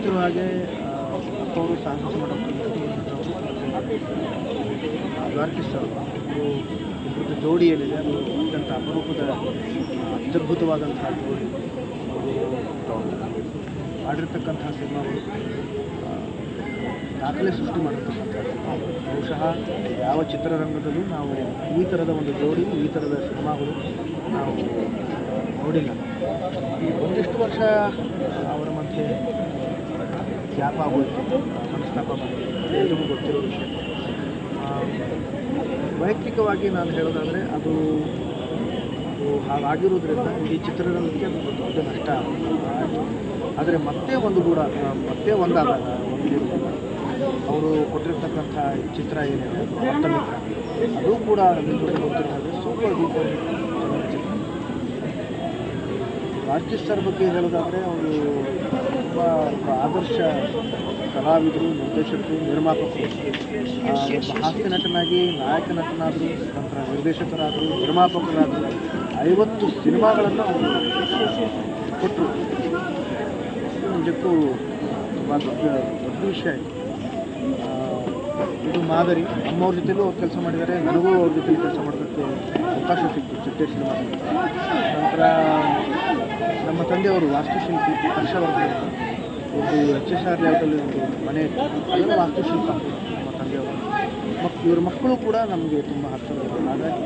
ಗೊತ್ತಿರೋ ಹಾಗೆ ಅವರು ಅವರು ಇಬ್ಬರದ್ದು ಜೋಡಿ ಏನಿದೆ, ಅದು ಅತ್ಯಂತ ಅಪರೂಪದ, ಅತ್ಯದ್ಭುತವಾದಂತಹ ಜೋಡಿ. ಆಡಿರ್ತಕ್ಕಂತಹ ಸಿನಿಮಾಗಳು ದಾಖಲೆ ಸೃಷ್ಟಿ ಮಾಡಿರ್ತಕ್ಕಂಥ ಬಹುಶಃ ಯಾವ ಚಿತ್ರರಂಗದಲ್ಲೂ ನಾವು ಈ ಥರದ ಒಂದು ಜೋಡಿ, ಈ ಥರದ ಸಿನಿಮಾಗಳು ನಾವು ನೋಡಿಲ್ಲ. ಈ ಒಂದಿಷ್ಟು ವರ್ಷ ಅವರ ಮಧ್ಯೆ ಗ್ಯಾಪ್ ಆಗೋಯ್ತು. ಮನಸ್ತಾಪ ಎಲ್ರಿಗೂ ಗೊತ್ತಿರೋ ವಿಷಯ. ವೈಯಕ್ತಿಕವಾಗಿ ನಾನು ಹೇಳೋದಾದರೆ ಅದು ಹಾಗಾಗಿರೋದ್ರಿಂದ ಇಡೀ ಚಿತ್ರರಂಗಕ್ಕೆ ಒಂದು ದೊಡ್ಡ ನಷ್ಟ ಆಯಿತು. ಆದರೆ ಮತ್ತೆ ಒಂದು ಕೂಡ ಮತ್ತೆ ಒಂದಾದಾಗ ಒಂದು ಅವರು ಕೊಟ್ಟಿರ್ತಕ್ಕಂಥ ಚಿತ್ರ ಏನಿದೆ, ಅದು ಕೂಡ ನಿಮಗೆ ಗೊತ್ತಿರೋ ಹಾಗೆ ಸೂಪರ್ ಡೂಪರ್ ಚಲನಚಿತ್ರ. ರಾಜ್ಯ ಬಗ್ಗೆ ಹೇಳೋದಾದರೆ ಅವರು ಒಬ್ಬ ಆದರ್ಶ ಕಲಾವಿದರು, ನಿರ್ದೇಶಕರು, ನಿರ್ಮಾಪಕರು ಹಾಸ್ಯ ನಟನಾಗಿ ನಾಯಕ ನಟನಾದರು, ನಂತರ ನಿರ್ದೇಶಕರಾದರು, ನಿರ್ಮಾಪಕರಾದರು ಐವತ್ತು ಸಿನಿಮಾಗಳನ್ನು ಕೊಟ್ಟರು. ನಿಜಕ್ಕೂ ತುಂಬ ದೊಡ್ಡ ದೊಡ್ಡ ವಿಷಯ ಇದು. ಮಾದರಿ. ನಮ್ಮವ್ರ ಜೊತೆಗೂ ಅವ್ರು ಕೆಲಸ ಮಾಡಿದ್ದಾರೆ. ನನಗೂ ಅವ್ರ ಜೊತೆ ಕೆಲಸ ಮಾಡೋದಕ್ಕೆ ಅವಕಾಶ ಸಿಕ್ತು ಚಿಟ್ಟೆ ಸಿನಿಮಾ ನಂತರ ನಮ್ಮ ತಂದೆಯವರು ವಾಸ್ತುಶಿಲ್ಪಿ ಹರ್ಷವರ್ಧನ್ ಒಂದು ಎಚ್ ಎಸ್ ಆರ್ ಲೇಔಟಲ್ಲಿ ಒಂದು ಮನೆ ಅದನ್ನು ವಾಸ್ತುಶಿಲ್ಪ ನಮ್ಮ ತಂದೆಯವರು. ಮಕ್ ಇವ್ರ ಮಕ್ಕಳು ಕೂಡ ನಮಗೆ ತುಂಬ ಹತ್ತಿರ ಹಾಗಾಗಿ